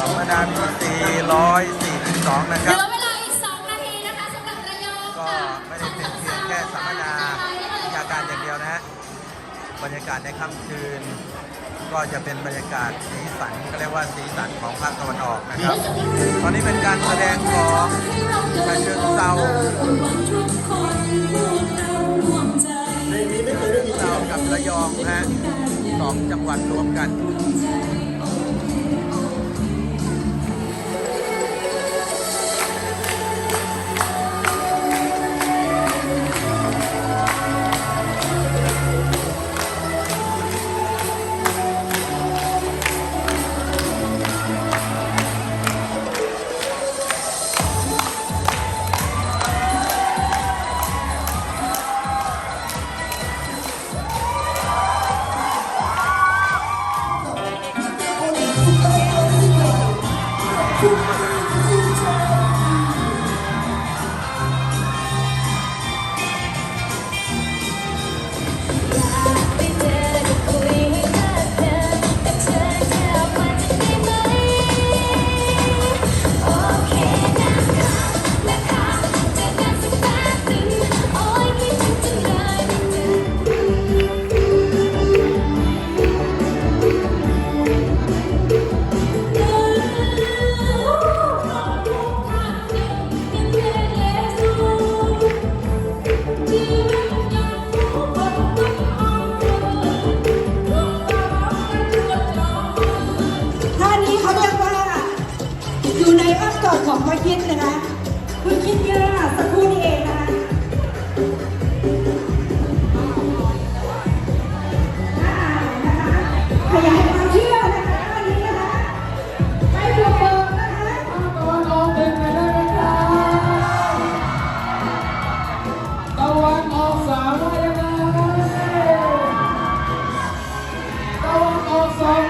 สัมมนามี442 นะคเหลืรับ อเวลาอีก 2 นาทีนะคะสำหรับระยองก็ค่ะไม่ได้เป็นเพียงแค่สัมมนาวิชาการอย่างเดียวนะฮะ บรรยากาศในค่ำคืน ก็จะเป็นบรรยากาศสีสันก็เรียกว่าสีสันของภาคตะวันออกนะครับ ตอนนี้เป็นการแสดงของชาเชิงเซาเซากับระยองนะฮะสองจังหวัดรวมกัน ไของพ่อคิดนะคะคุณคิดย่าสักครู่นี้เองนะคะอ่านะคะขยายความเชื่อนะคะท่านี้นะคะไปบวกเบิกนะคะตะวันออกเด่นไปได้ไหมครับตะวันออกสามว่ายังไงตะวันออกสอง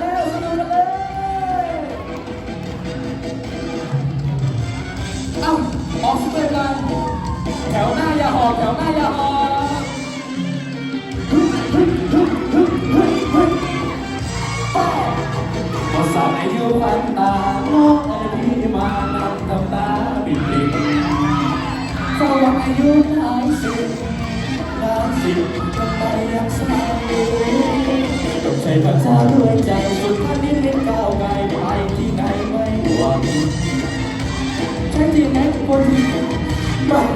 อย่าหอบแถวหน้าอย่าหอภาษาอายุพันตาโลกไอ้พี่มานำตำตาบิดบิดสว่างอายุหลายสิบหลายสิบก็ไปยังสายต้องใช้พระเจ้าด้วยใจสุดท้ายนี้เล่นก้าวไกลไปที่ไหนไม่หวังใช่ที่ไหนคนที่ Bye.